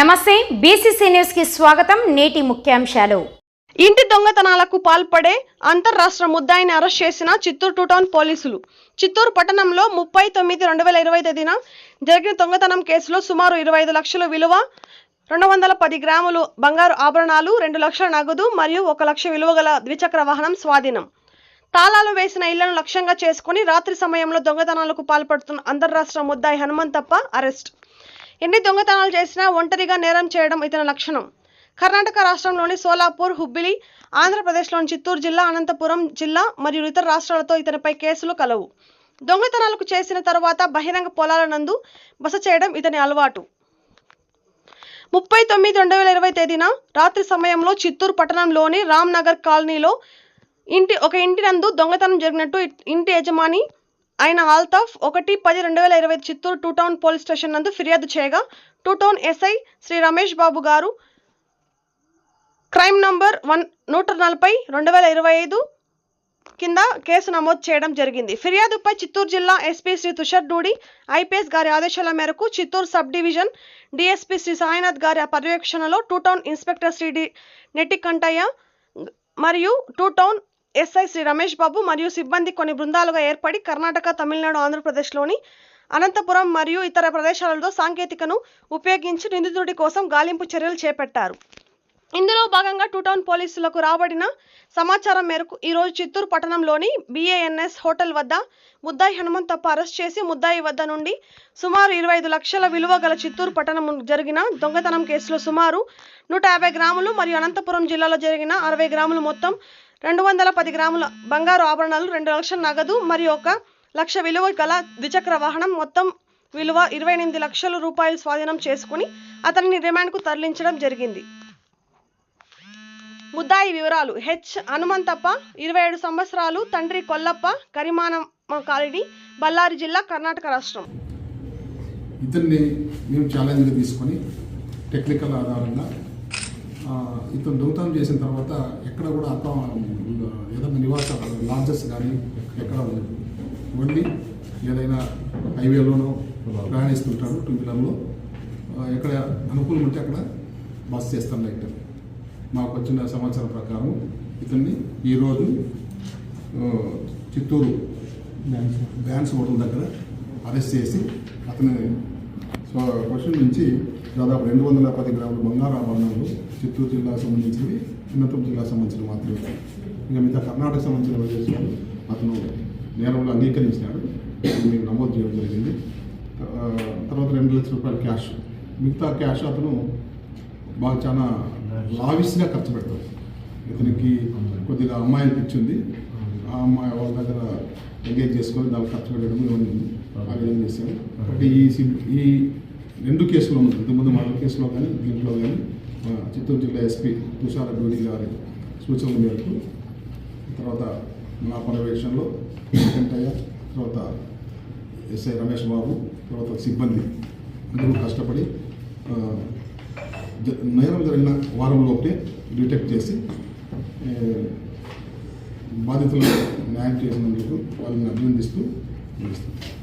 నమస్తే బీసీసీ న్యూస్కి స్వాగతం నేటి ముఖ్యాంశాలు. ఇంటి దొంగతనాలకు పాల్పడే అంతర్రాష్ట్ర ముద్దాయిని అరెస్ట్ చేసిన చిత్తూరు టూ టౌన్ పోలీసులు. చిత్తూరు పట్టణంలో ముప్పై తొమ్మిది రెండు వేల ఇరవై తేదీన జరిగిన దొంగతనం కేసులో సుమారు ఇరవై ఐదు లక్షల విలువ రెండు వందల పది గ్రాములు బంగారు ఆభరణాలు రెండు లక్షల నగదు మరియు ఒక లక్ష విలువ గల ద్విచక్ర వాహనం స్వాధీనం. తాళాలు వేసిన ఇళ్ళను లక్ష్యంగా చేసుకుని రాత్రి సమయంలో దొంగతనాలకు పాల్పడుతున్న అంతర్రాష్ట్ర ముద్దాయి హనుమంతప్ప అరెస్ట్. ఎన్ని దొంగతనాలు చేసినా ఒంటరిగా నేరం చేయడం ఇతని లక్షణం. కర్ణాటక రాష్ట్రంలోని సోలాపూర్ హుబ్బిలి ఆంధ్రప్రదేశ్లోని చిత్తూరు జిల్లా అనంతపురం జిల్లా మరియు ఇతర రాష్ట్రాలతో ఇతనిపై కేసులు కలవు. దొంగతనాలకు చేసిన తర్వాత బహిరంగ పొలాల నందు బస చేయడం ఇతని అలవాటు. ముప్పై తొమ్మిది రెండు వేల ఇరవై తేదీన రాత్రి సమయంలో చిత్తూరు పట్టణంలోని రామ్ నగర్ కాలనీలో ఇంటి ఒక ఇంటి నందు దొంగతనం జరిగినట్టు ఇంటి యజమాని ఆయన ఆల్తాఫ్ ఒకటి పది రెండు వేల ఇరవై Chittoor two town police station నందు ఫిర్యాదు చేయగా two town SI Shri Ramesh Babu garu crime number one నూట నలభై రెండు వేల ఇరవై ఐదు కింద కేసు నమోదు చేయడం జరిగింది. ఫిర్యాదుపై చిత్తూరు జిల్లా ఎస్పీ శ్రీ తుషార్ డూడి ఐపీఎస్ గారి ఆదేశాల మేరకు Chittoor sub division DSP Shri Sainath గారి పర్యవేక్షణలో two town inspector Shri D Nettikantayya మరియు two town SI Shri Ramesh Babu మరియు సిబ్బంది కొన్ని బృందాలుగా ఏర్పడి కర్ణాటక తమిళనాడు ఆంధ్రప్రదేశ్లోని అనంతపురం మరియు ఇతర ప్రదేశాలలో సాంకేతికను ఉపయోగించి నిందితుడి కోసం గాలింపు చర్యలు చేపట్టారు. ఇందులో భాగంగా టూ టౌన్ పోలీసులకు రాబడిన సమాచారం మేరకు ఈరోజు చిత్తూరు పట్టణంలోని బీఏఎన్ఎస్ హోటల్ వద్ద ముద్దాయి హనుమంతప్ప అరెస్ట్ చేసి ముద్దాయి వద్ద నుండి సుమారు ఇరవై ఐదు లక్షల విలువ గల చిత్తూరు పట్టణం జరిగిన దొంగతనం కేసులో సుమారు నూట యాభై గ్రాములు మరియు అనంతపురం జిల్లాలో జరిగిన అరవై గ్రాములు మొత్తం రెండు వందల పది గ్రాముల బంగారు ఆభరణాలు రెండు లక్షల నగదు మరియు ఒక లక్ష విలువ గల ద్విచక్ర వాహనం మొత్తం విలువ ఇరవై ఎనిమిది లక్షల రూపాయలు స్వాధీనం చేసుకుని అతనిని రిమాండ్కు తరలించడం జరిగింది. ముద్దాయి వివరాలు. హెచ్. హనుమంతప్ప ఇరవై ఏడు సంవత్సరాలు తండ్రి కొల్లప్ప కరిమానమ్మ కాలనీ బళ్ళారి జిల్లా కర్ణాటక రాష్ట్రం. ఇతన్ని మేము ఛాలెంజ్గా తీసుకొని టెక్నికల్ ఆధారంగా ఇతను దొంగతనం చేసిన తర్వాత ఎక్కడ కూడా అక్క ఏదైనా నివాస లాడ్జెస్ కానీ ఎక్కడ ఓన్లీ ఏదైనా హైవేలోనో ప్రయాణిస్తుంటాడు టూ వీలర్లో ఎక్కడ అనుకూలం ఉంటే అక్కడ బస్ చేస్తాను లైట్. మాకు వచ్చిన సమాచారం ప్రకారం ఇతన్ని ఈరోజు చిత్తూరు డ్యాన్స్ హోటల్ దగ్గర అరెస్ట్ చేసి అతని క్వశ్చన్ నుంచి దాదాపు రెండు వందల పది గ్రాముల బంగారు ఆభరణాలు చిత్తూరు జిల్లాకు సంబంధించినవి అనంతపురం జిల్లాకు సంబంధించిన మాత్రమే. ఇంకా మిగతా కర్ణాటక సంబంధించిన ప్రదేశాలు అతను నేరంలో అంగీకరించినాడు. ఇది మేము నమోదు చేయడం జరిగింది. తర్వాత రెండు లక్షల రూపాయల క్యాష్. మిగతా క్యాష్ అతను బాగా చాలా లావిష్గా ఖర్చు పెడతాడు. ఇతనికి కొద్దిగా అమ్మాయిలు పిచ్చింది ఆ అమ్మాయి వాళ్ళ దగ్గర ఎంగేజ్ చేసుకొని దానికి ఖర్చు పెట్టడం ఇవన్నీ ఆ విధంగా చేశాను కాబట్టి ఈ ఈ రెండు కేసులో ఉంది ఇంతకుముందు మరో కేసులో కానీ దీంట్లో కానీ చిత్తూరు జిల్లా ఎస్పీ తుషార గారి సూచనల మేరకు తర్వాత నా పర్యవేక్షణలో వెంకయ్య తర్వాత ఎస్ఐ రమేష్ బాబు తర్వాత సిబ్బంది అందరూ కష్టపడి నేరం జరిగిన వారంలోపే డిటెక్ట్ చేసి బాధితులను బాధితులకు న్యాయం చేసినందుకు వాళ్ళని అభినందిస్తూ ముగిస్తాను